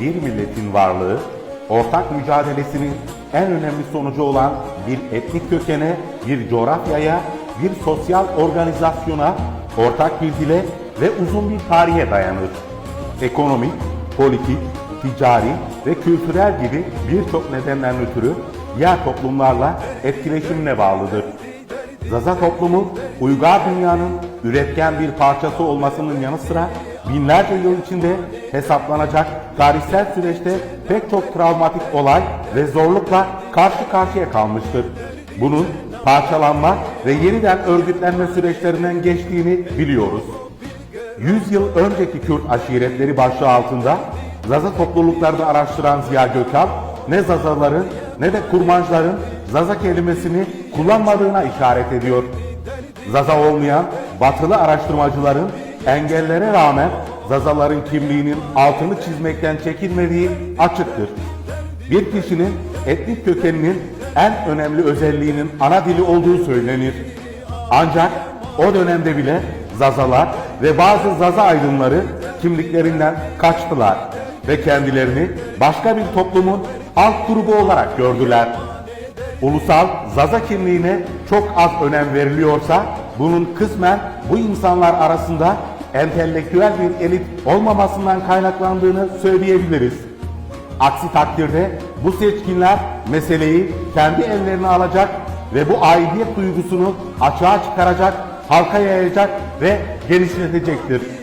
bir milletin varlığı, ortak mücadelesinin en önemli sonucu olan bir etnik kökene, bir coğrafyaya, bir sosyal organizasyona, ortak bir dile ve uzun bir tarihe dayanır. Ekonomik, politik, ticari ve kültürel gibi birçok nedenden ötürü diğer toplumlarla etkileşimine bağlıdır. Zaza toplumu uygar dünyanın üretken bir parçası olmasının yanı sıra binlerce yıl içinde hesaplanacak tarihsel süreçte pek çok travmatik olay ve zorlukla karşı karşıya kalmıştır. Bunun parçalanma ve yeniden örgütlenme süreçlerinden geçtiğini biliyoruz. 100 yıl önceki Kürt aşiretleri başlığı altında Zaza topluluklarını araştıran Ziya Gökalp, ne Zazaların ne de Kurmancların Zaza kelimesini kullanmadığına işaret ediyor. Zaza olmayan batılı araştırmacıların engellere rağmen Zazaların kimliğinin altını çizmekten çekinmediği açıktır. Bir kişinin etnik kökeninin en önemli özelliğinin ana dili olduğu söylenir. Ancak o dönemde bile Zazalar ve bazı Zaza aydınları kimliklerinden kaçtılar ve kendilerini başka bir toplumun alt grubu olarak gördüler. Ulusal Zaza kimliğine çok az önem veriliyorsa bunun kısmen bu insanlar arasında entelektüel bir elit olmamasından kaynaklandığını söyleyebiliriz. Aksi takdirde bu seçkinler meseleyi kendi ellerine alacak ve bu aidiyet duygusunu açığa çıkaracak, halka yayacak ve genişletecektir.